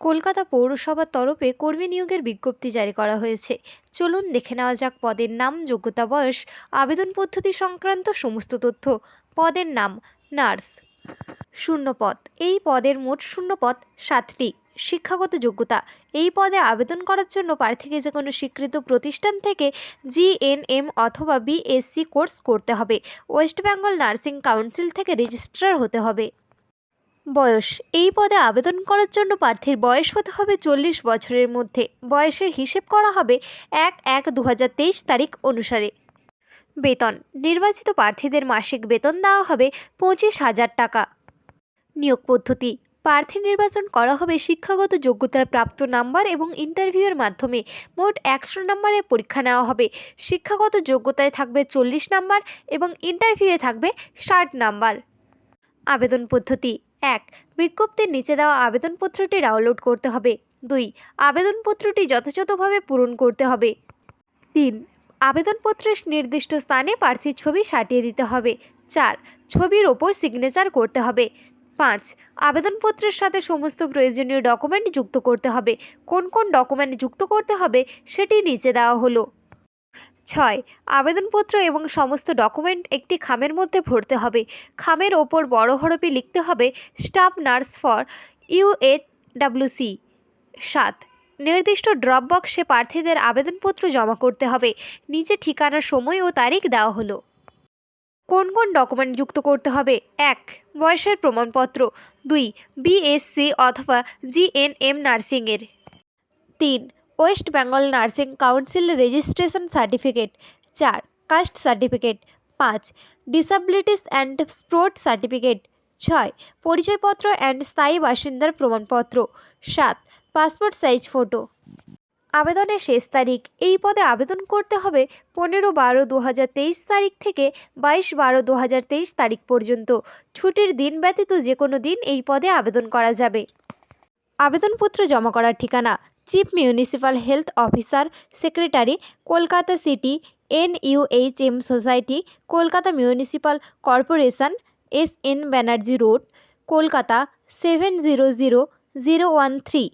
কলকাতা পৌরসভার তরফে কর্মী নিয়োগের বিজ্ঞপ্তি জারি করা হয়েছে। চলুন দেখে নেওয়া যাক পদের নাম, যোগ্যতা, বয়স, আবেদন পদ্ধতি সংক্রান্ত সমস্ত তথ্য। পদের নাম, নার্স। শূন্য পদ। এই পদের মোট শূন্য পদ সাতটি। শিক্ষাগত যোগ্যতা। এই পদে আবেদন করার জন্য প্রার্থীকে যে কোনো স্বীকৃত প্রতিষ্ঠান থেকে জিএনএম অথবা বিএসসি কোর্স করতে হবে। ওয়েস্ট বেঙ্গল নার্সিং কাউন্সিল থেকে রেজিস্ট্রার হতে হবে। বয়স। এই পদে আবেদন করার জন্য প্রার্থীর বয়স হতে হবে চল্লিশ বছরের মধ্যে। বয়সের হিসেব করা হবে এক এক দু তারিখ অনুসারে। বেতন। নির্বাচিত প্রার্থীদের মাসিক বেতন দেওয়া হবে পঁচিশ হাজার টাকা। নিয়োগ পদ্ধতি। প্রার্থী নির্বাচন করা হবে শিক্ষাগত যোগ্যতার প্রাপ্ত নাম্বার এবং ইন্টারভিউয়ের মাধ্যমে। মোট একশো নম্বরের পরীক্ষা নেওয়া হবে। শিক্ষাগত যোগ্যতায় থাকবে চল্লিশ নাম্বার এবং ইন্টারভিউয়ে থাকবে ষাট নাম্বার। আবেদন পদ্ধতি। এক, বিজ্ঞপ্তির নিচে দেওয়া আবেদনপত্রটি ডাউনলোড করতে হবে। দুই, আবেদনপত্রটি যথাযথভাবে পূরণ করতে হবে। তিন, আবেদনপত্রের নির্দিষ্ট স্থানে প্রার্থীর ছবি সাটিয়ে দিতে হবে। চার, ছবির ওপর সিগনেচার করতে হবে। পাঁচ, আবেদনপত্রের সাথে সমস্ত প্রয়োজনীয় ডকুমেন্ট যুক্ত করতে হবে। কোন কোন ডকুমেন্ট যুক্ত করতে হবে সেটি নিচে দেওয়া হলো। ছয়, আবেদনপত্র এবং সমস্ত ডকুমেন্ট একটি খামের মধ্যে ভরতে হবে। খামের ওপর বড় হরপে লিখতে হবে, স্টাফ নার্স ফর ইউএডব্লিউসি সাত, নির্দিষ্ট ড্রপ বক্সে প্রার্থীদের আবেদনপত্র জমা করতে হবে। নিচে ঠিকানার সময় ও তারিখ দেওয়া হলো। কোন কোন ডকুমেন্ট যুক্ত করতে হবে? এক, বয়সের প্রমাণপত্র। দুই বিএসসি অথবা জিএনএম নার্সিংয়ের। তিন West Bengal nursing council registration certificate. চার, কাস্ট সার্টিফিকেট। পাঁচ, ডিসাবিলিটিস অ্যান্ড স্পোর্ট সার্টিফিকেট। ছয়, পরিচয়পত্র অ্যান্ড স্থায়ী বাসিন্দার প্রমাণপত্র। সাত, পাসপোর্ট সাইজ ফটো। আবেদনের শেষ তারিখ। এই পদে আবেদন করতে হবে পনেরো বারো দু তারিখ থেকে বাইশ বারো দু তারিখ পর্যন্ত। ছুটির দিন ব্যতীত যে কোনো দিন এই পদে আবেদন করা যাবে। আবেদনপত্র জমা করার ঠিকানা chief municipal health officer secretary Kolkata city NUHM society Kolkata municipal corporation S N Banerjee road Kolkata seven zero zero zero one three